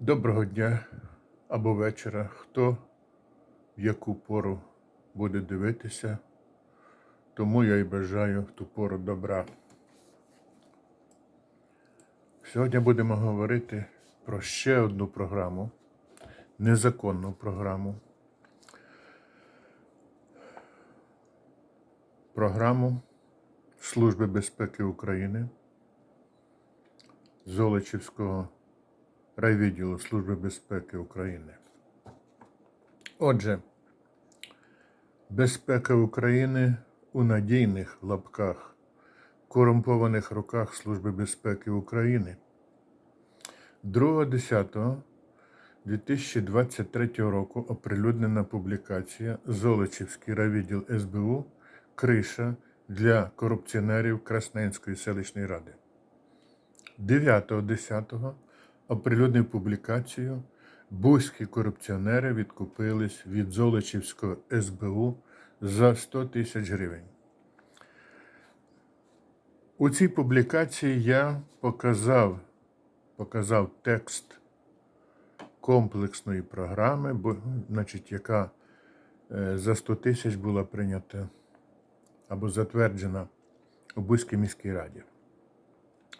Доброго дня або вечора. Хто в яку пору буде дивитися, тому я і бажаю в ту пору добра. Сьогодні будемо говорити про ще одну програму, незаконну програму. Програму Служби безпеки України Золочівського райвідділу Служби безпеки України. Отже, безпека України у надійних лапках корумпованих руках Служби безпеки України. 2.10.2023 року оприлюднена публікація Золочівський райвідділ СБУ Криша для корупціонерів Красненської селищної ради. 9.10 оприлюднив публікацію Бузькі корупціонери відкупились від Золочівського СБУ за 100 тисяч гривень. У цій публікації я показав, показав текст комплексної програми, бо, значить, яка е, за 100 тисяч була прийнята або затверджена у Бузькій міській раді.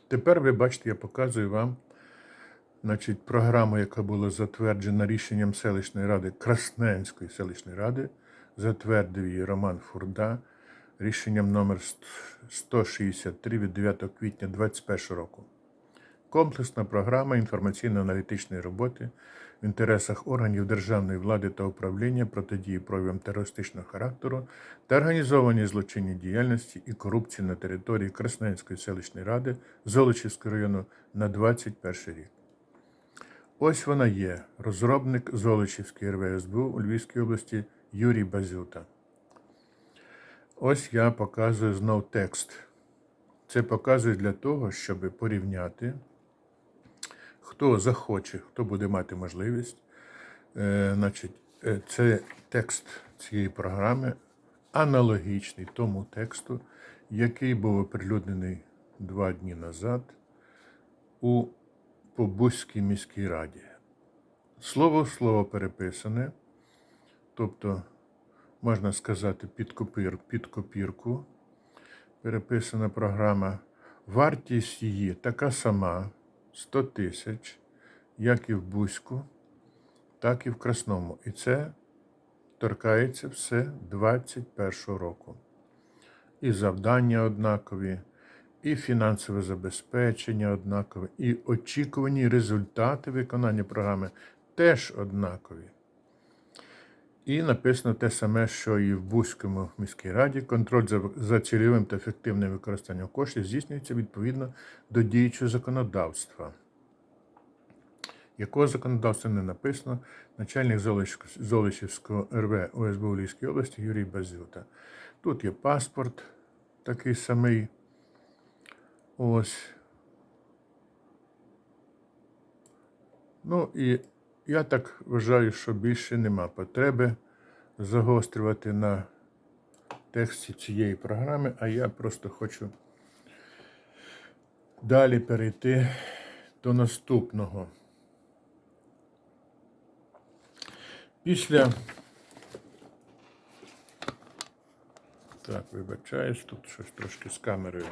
Тепер ви бачите, я показую вам значить, програму, яка була затверджена рішенням селищної ради Красненської селищної ради, затвердив її Роман Фурда рішенням номер 163 від 9 квітня 2021 року. Комплексна програма інформаційно-аналітичної роботи в інтересах органів державної влади та управління протидії проявам терористичного характеру та організованій злочинній діяльності і корупції на території Красненської селищної ради Золочівського району на 21 рік. Ось вона є, розробник Золочівської РВСБУ у Львівській області Юрій Базюта. Ось я показую знов текст. Це показую для того, щоб порівняти, хто захоче, хто буде мати можливість. Е, значить, е, це текст цієї програми аналогічний тому тексту, який був оприлюднений два дні назад у Побузькій міській раді. Слово в слово переписане, тобто, можна сказати, під, копір, під копірку переписана програма. Вартість її така сама 100 тисяч, як і в Бузьку, так і в Красному. І це торкається все 21 року. І завдання однакові, і фінансове забезпечення однакове, і очікувані результати виконання програми теж однакові. І написано те саме, що і в Бузькому міській раді. Контроль за, за цільовим та ефективним використанням коштів здійснюється відповідно до діючого законодавства. Якого законодавства не написано, начальник Золоч- Золочівського РВ ОСБ Львівській області Юрій Базюта. Тут є паспорт такий самий. Ось. Ну і я так вважаю, що більше нема потреби загострювати на тексті цієї програми, а я просто хочу далі перейти до наступного. Після. Так, вибачаюсь, тут щось трошки з камерою.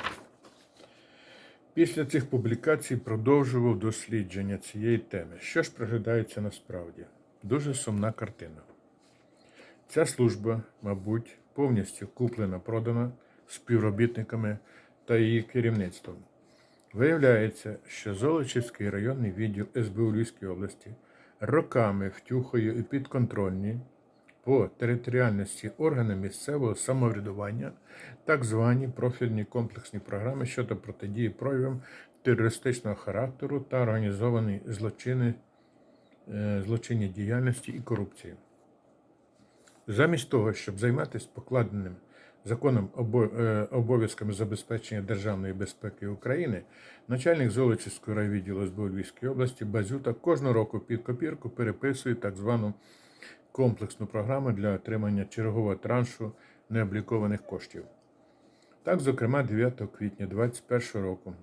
Після цих публікацій продовжував дослідження цієї теми. Що ж проглядається насправді? Дуже сумна картина. Ця служба, мабуть, повністю куплена, продана співробітниками та її керівництвом. Виявляється, що Золочівський районний відділ СБУ Львівської області роками втюхує і підконтрольні по територіальності органи місцевого самоврядування, так звані профільні комплексні програми щодо протидії проявам терористичного характеру та організованої злочини, е, злочинній діяльності і корупції. Замість того, щоб займатися покладеним законом е, обов'язками забезпечення державної безпеки України, начальник Золочівського райвідділу СБУ Львівської області Базюта кожного року під копірку переписує так звану комплексну програму для отримання чергового траншу необлікованих коштів. Так, зокрема, 9 квітня 2021 року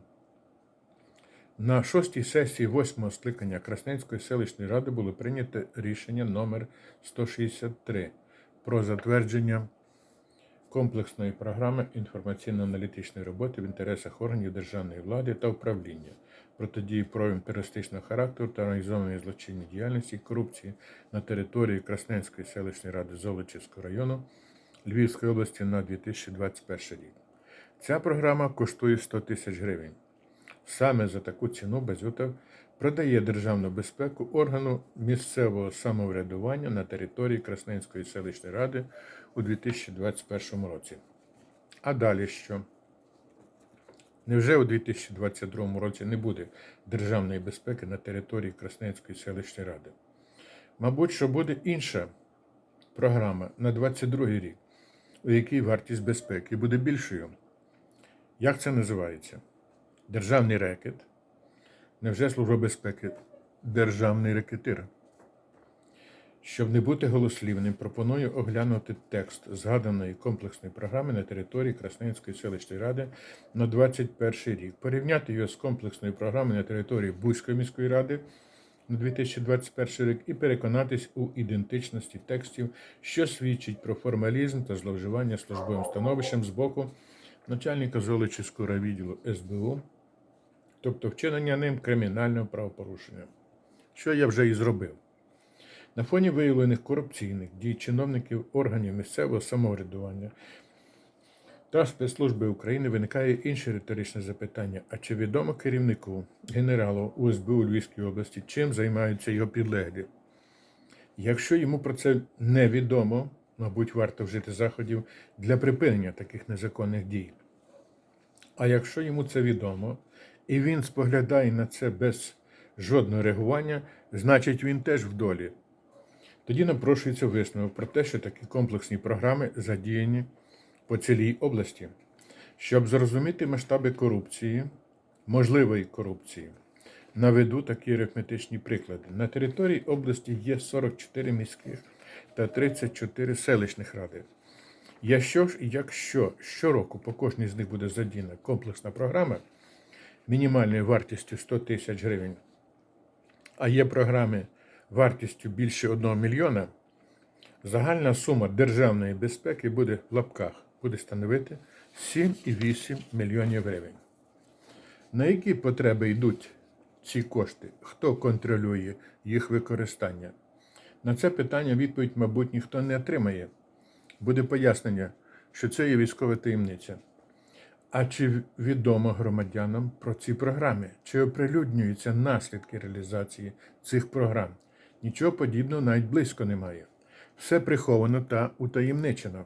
На шостій сесії восьмого скликання Красненської селищної ради було прийнято рішення номер 163 про затвердження комплексної програми інформаційно-аналітичної роботи в інтересах органів державної влади та управління протидії проявам терористичного характеру та організованої злочинної діяльності корупції на території Красненської селищної ради Золочівського району Львівської області на 2021 рік. Ця програма коштує 100 тисяч гривень. Саме за таку ціну Базютов продає державну безпеку органу місцевого самоврядування на території Красненської селищної ради у 2021 році. А далі що? Невже у 2022 році не буде державної безпеки на території Красненської селищної ради? Мабуть, що буде інша програма на 2022 рік, у якій вартість безпеки буде більшою. Як це називається? Державний рекет. Невже Служба безпеки державний рекетир? Щоб не бути голослівним, пропоную оглянути текст згаданої комплексної програми на території Красненської селищної ради на 2021 рік, порівняти його з комплексною програмою на території Бузької міської ради на 2021 рік і переконатись у ідентичності текстів, що свідчить про формалізм та зловживання службовим становищем з боку начальника Золочівського райвідділу СБУ, тобто вчинення ним кримінального правопорушення, що я вже і зробив. На фоні виявлених корупційних дій чиновників органів місцевого самоврядування та спецслужби України виникає інше риторичне запитання: а чи відомо керівнику генералу УСБУ Львівській області, чим займаються його підлеглі? Якщо йому про це невідомо, мабуть, варто вжити заходів для припинення таких незаконних дій. А якщо йому це відомо, і він споглядає на це без жодного реагування, значить він теж в долі. Тоді напрошується висновок про те, що такі комплексні програми задіяні по цілій області. Щоб зрозуміти масштаби корупції, можливої корупції, наведу такі арифметичні приклади. На території області є 44 міських та 34 селищних ради. Якщо якщо щороку по кожній з них буде задіяна комплексна програма мінімальною вартістю 100 тисяч гривень, а є програми вартістю більше 1 мільйона, загальна сума державної безпеки буде в лапках, буде становити 7,8 мільйонів гривень. На які потреби йдуть ці кошти? Хто контролює їх використання? На це питання відповідь, мабуть, ніхто не отримає. Буде пояснення, що це є військова таємниця. А чи відомо громадянам про ці програми? Чи оприлюднюються наслідки реалізації цих програм? Нічого подібного навіть близько немає. Все приховано та утаємничено.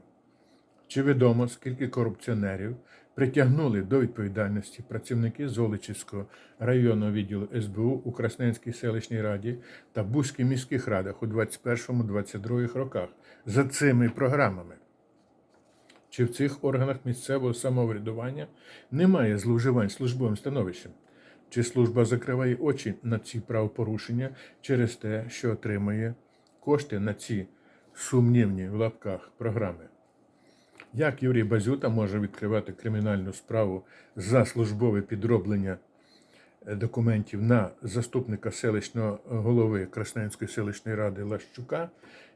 Чи відомо, скільки корупціонерів притягнули до відповідальності працівники Золочівського районного відділу СБУ у Красненській селищній раді та Бузькій міських радах у 21-22 роках за цими програмами? Чи в цих органах місцевого самоврядування немає зловживань службовим становищем? Чи служба закриває очі на ці правопорушення через те, що отримує кошти на ці сумнівні в лапках програми? Як Юрій Базюта може відкривати кримінальну справу за службове підроблення е, документів на заступника селищного голови Красненської селищної ради Лащука,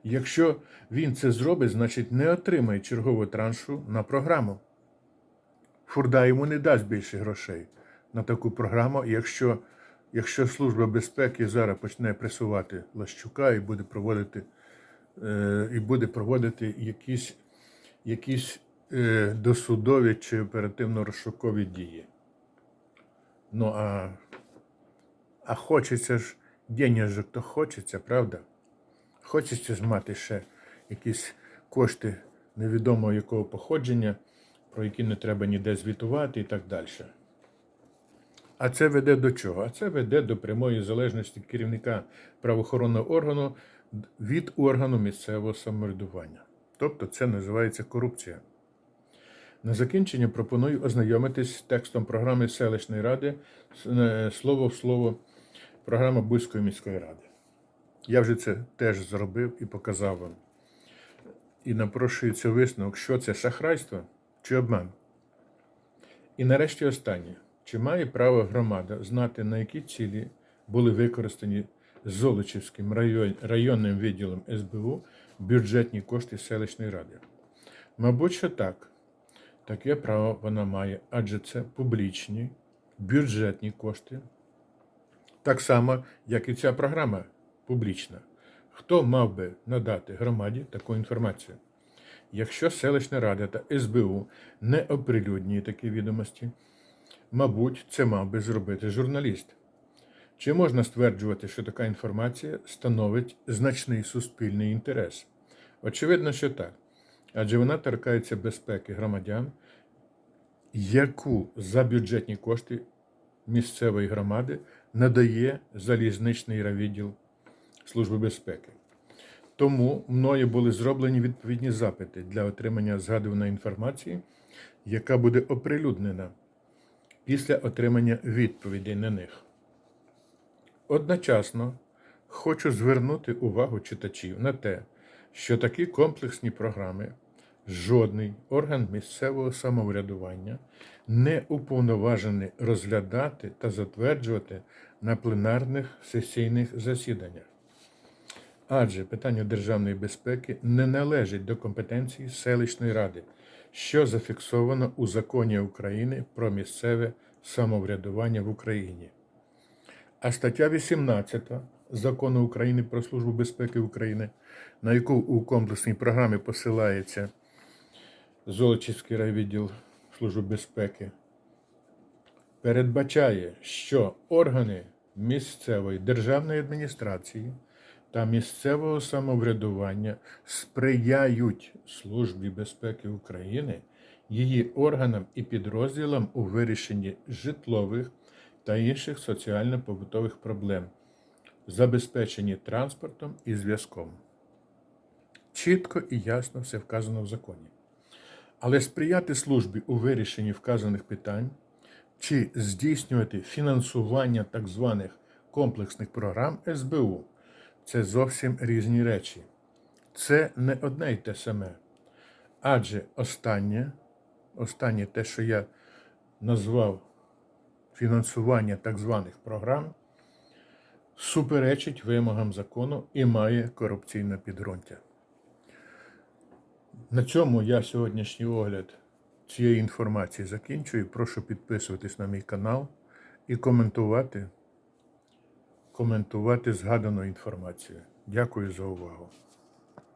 якщо він це зробить, значить не отримає чергову траншу на програму? Фурда йому не дасть більше грошей на таку програму, якщо, якщо Служба безпеки зараз почне пресувати Лащука і буде проводити, е, і буде проводити якісь, якісь е, досудові чи оперативно-розшукові дії. Ну, а, а хочеться ж денежок, то хочеться, правда? Хочеться ж мати ще якісь кошти невідомого якого походження, про які не треба ніде звітувати і так далі. А це веде до чого? А це веде до прямої залежності керівника правоохоронного органу від органу місцевого самоврядування. Тобто це називається корупція. На закінчення пропоную ознайомитись з текстом програми селищної ради е, слово в слово програма Бузької міської ради. Я вже це теж зробив і показав вам. І напрошується висновок, що це шахрайство чи обман. І нарешті останнє. Чи має право громада знати, на які цілі були використані Золочівським район, районним відділом СБУ бюджетні кошти селищної ради? Мабуть, що так. Таке право вона має, адже це публічні бюджетні кошти. Так само, як і ця програма публічна. Хто мав би надати громаді таку інформацію? Якщо селищна рада та СБУ не оприлюднює такі відомості, мабуть, це мав би зробити журналіст. Чи можна стверджувати, що така інформація становить значний суспільний інтерес? Очевидно, що так. Адже вона торкається безпеки громадян, яку за бюджетні кошти місцевої громади надає залізничний райвідділ Служби безпеки. Тому мною були зроблені відповідні запити для отримання згадуваної інформації, яка буде оприлюднена після отримання відповідей на них. Одночасно хочу звернути увагу читачів на те, що такі комплексні програми жодний орган місцевого самоврядування не уповноважений розглядати та затверджувати на пленарних сесійних засіданнях. Адже питання державної безпеки не належить до компетенції селищної ради, що зафіксовано у законі України про місцеве самоврядування в Україні. А стаття 18 закону України про Службу безпеки України, на яку у комплексній програмі посилається Золочівський райвідділ Служби безпеки, передбачає, що органи місцевої державної адміністрації та місцевого самоврядування сприяють Службі безпеки України, її органам і підрозділам у вирішенні житлових та інших соціально-побутових проблем, забезпеченні транспортом і зв'язком. Чітко і ясно все вказано в законі. Але сприяти службі у вирішенні вказаних питань чи здійснювати фінансування так званих комплексних програм СБУ це зовсім різні речі. Це не одне й те саме. Адже останнє, останнє те, що я назвав фінансування так званих програм, суперечить вимогам закону і має корупційне підґрунтя. На цьому я сьогоднішній огляд цієї інформації закінчую. Прошу підписуватись на мій канал і коментувати, коментувати згадану інформацію. Дякую за увагу.